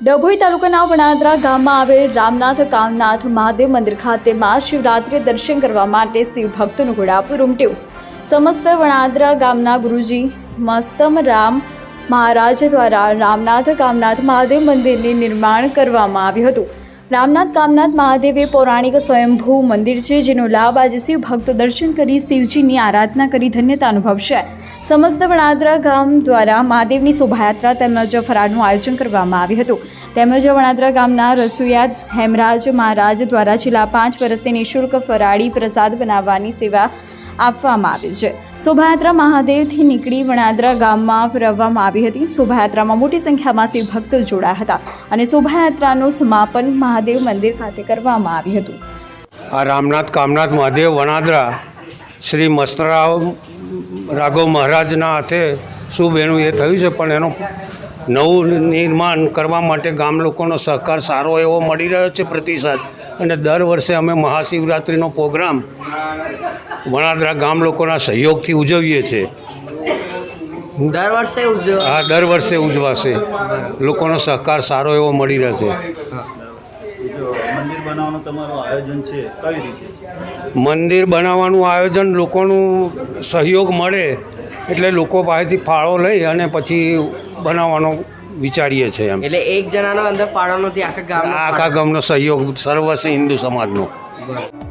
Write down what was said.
ડભોઈ તાલુકાના વણાદરા ગામમાં આવેલ રામનાથ કામનાથ મહાદેવ મંદિર ખાતે મહાશિવરાત્રિ દર્શન કરવા માટે શિવ ભક્તોનું ઘોડાપુર ઉમટ્યું. સમસ્ત વણાદરા ગામના ગુરુજી, મસ્તમ રામ મહારાજ દ્વારા રામનાથ કામનાથ મહાદેવ મંદિરનું નિર્માણ કરવામાં આવ્યું હતું. રામનાથ કામનાથ મહાદેવ એ પૌરાણિક સ્વયંભૂ મંદિર છે, જેનો લાભ આજે શિવ ભક્તો દર્શન કરી શિવજીની આરાધના કરી ધન્યતા અનુભવશે. સમસ્ત વણાદરા ગામ દ્વારા મહાદેવની શોભાયાત્રા તેમજ ફરાળનું આયોજન કરવામાં આવ્યું હતું. તેમજ વણાદરા ગામના રસોઈયા હેમરાજ મહારાજ દ્વારા છેલ્લા પાંચ વર્ષથી નિઃશુલ્ક ફરાળી પ્રસાદ બનાવવાની સેવા આપવામાં આવી છે. શોભાયાત્રા મહાદેવથી નીકળી વણાદરા ગામમાં ફેરવવામાં આવી હતી. શોભાયાત્રામાં મોટી સંખ્યામાં શિવ ભક્તો જોડાયા હતા અને શોભાયાત્રાનું સમાપન મહાદેવ મંદિર ખાતે કરવામાં આવ્યું હતું. આ રામનાથ, કામનાથ, મહાદેવ, વણાદરા, શ્રી મસ્તરાવ, રાઘવ મહારાજના હાથે શુભ એનું એ થયું છે, પણ એનું નવું નિર્માણ કરવા માટે ગામ લોકોનો સહકાર સારો એવો મળી રહ્યો છે, પ્રતિસાદ. અને દર વર્ષે અમે મહાશિવરાત્રિનો પ્રોગ્રામ વણાદરા ગામ લોકોના સહયોગથી ઉજવીએ છીએ. દર વર્ષે ઉજવ આ દર વર્ષે ઉજવાશે. લોકોનો સહકાર સારો એવો મળી રહેશે. મંદિર બનાવવાનું તમારું આયોજન છે કઈ રીતે? મંદિર બનાવવાનું આયોજન લોકોનું સહયોગ મળે એટલે લોકો પાસેથી ફાળો લઈ અને પછી બનાવવાનો વિચારીએ છીએ એમ. એટલે એક જણાનો અંદર પાડો નથી આખા ગામ આખા ગામનો સહયોગ સર્વસ્વ હિન્દુ સમાજનો. બરાબર.